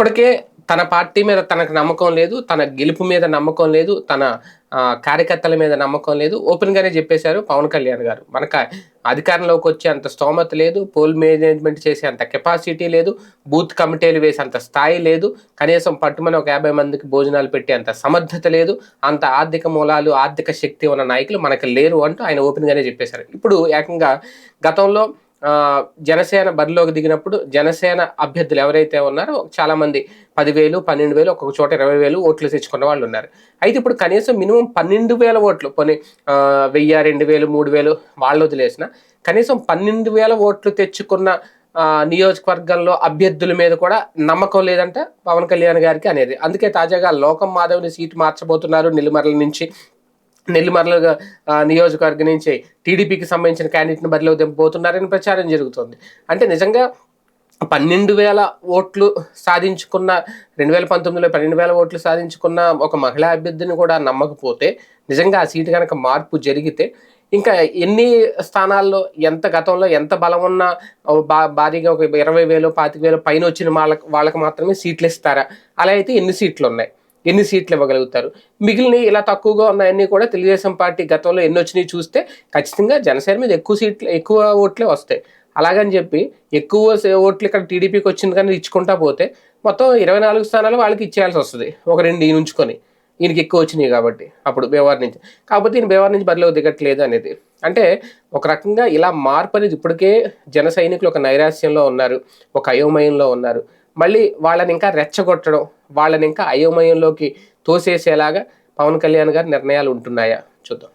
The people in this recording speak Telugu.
ఇప్పటికే తన పార్టీ మీద తనకు నమ్మకం లేదు తన గెలుపు మీద నమ్మకం లేదు తన కార్యకర్తల మీద నమ్మకం లేదు. ఓపెన్గానే చెప్పేశారు పవన్ కళ్యాణ్ గారు. మనకు అధికారంలోకి వచ్చే అంత స్తోమత లేదు పోల్ మేనేజ్మెంట్ చేసే అంత కెపాసిటీ లేదు బూత్ కమిటీలు వేసే అంత స్థాయి లేదు కనీసం పట్టుమని ఒక యాభై మందికి భోజనాలు పెట్టే అంత సమర్థత లేదు అంత ఆర్థిక మూలాలు ఆర్థిక శక్తి ఉన్న నాయకులు మనకు లేరు అంటూ ఆయన ఓపెన్గానే చెప్పేశారు. ఇప్పుడు ఏకంగా గతంలో జనసేన బరిలోకి దిగినప్పుడు జనసేన అభ్యర్థులు ఎవరైతే ఉన్నారో చాలా మంది పదివేలు పన్నెండు వేలు ఒక్కొక్క చోట ఇరవై వేలు ఓట్లు తెచ్చుకున్న వాళ్ళు ఉన్నారు. అయితే ఇప్పుడు కనీసం మినిమం పన్నెండు వేల ఓట్లు కొన్ని వెయ్యి రెండు వేలు మూడు వేలు వాళ్ళు వదిలేసిన కనీసం పన్నెండు వేల ఓట్లు తెచ్చుకున్న నియోజకవర్గంలో అభ్యర్థుల మీద కూడా నమ్మకం లేదంట పవన్ కళ్యాణ్ గారికి అనేది. అందుకే తాజాగా లోకం మాధవ్ని సీటు మార్చబోతున్నారు. నిలుమరల నుంచి నెల్లిమర్ల నియోజకవర్గం నుంచి టీడీపీకి సంబంధించిన క్యాండిడేట్ని బరిలో దింపబోతున్నారని ప్రచారం జరుగుతుంది. అంటే నిజంగా పన్నెండు వేల ఓట్లు సాధించుకున్న రెండు వేల పంతొమ్మిదిలో పన్నెండు వేల ఓట్లు సాధించుకున్న ఒక మహిళా అభ్యర్థిని కూడా నమ్మకపోతే నిజంగా ఆ సీటు కనుక మార్పు జరిగితే ఇంకా ఎన్ని స్థానాల్లో ఎంత గతంలో ఎంత బలం ఉన్న బా భారీగా ఒక ఇరవై వేలు పాతిక వేలు పైన వచ్చిన వాళ్ళకి వాళ్ళకి మాత్రమే సీట్లు ఇస్తారా? అలా అయితే ఎన్ని సీట్లు ఉన్నాయి? ఎన్ని సీట్లు ఇవ్వగలుగుతారు? మిగిలిన ఇలా తక్కువగా ఉన్నాయన్నీ కూడా తెలుగుదేశం పార్టీ గతంలో ఎన్ని వచ్చినాయి చూస్తే ఖచ్చితంగా జనసేన మీద ఎక్కువ సీట్లు ఎక్కువ ఓట్లే వస్తాయి. అలాగని చెప్పి ఎక్కువ ఓట్లు ఇక్కడ టీడీపీకి వచ్చింది కానీ ఇచ్చుకుంటా పోతే మొత్తం ఇరవై నాలుగు స్థానాలు వాళ్ళకి ఇచ్చేయాల్సి వస్తుంది. ఒక రెండు ఈయన ఉంచుకొని. ఈయనకి ఎక్కువ వచ్చినాయి కాబట్టి అప్పుడు బేవార్ నుంచి. కాకపోతే ఈయన బేవార్ నుంచి బరిలో దిగట్లేదు అనేది. అంటే ఒక రకంగా ఇలా మార్పు అనేది ఇప్పటికే జన సైనికులు ఒక నైరాశ్యంలో ఉన్నారు ఒక అయోమయంలో ఉన్నారు. మళ్ళీ వాళ్ళని ఇంకా రెచ్చగొట్టడం వాళ్ళని ఇంకా అయోమయంలోకి తోసేసేలాగా పవన్ కళ్యాణ్ గారి నిర్ణయాలు ఉంటున్నాయా? చూద్దాం.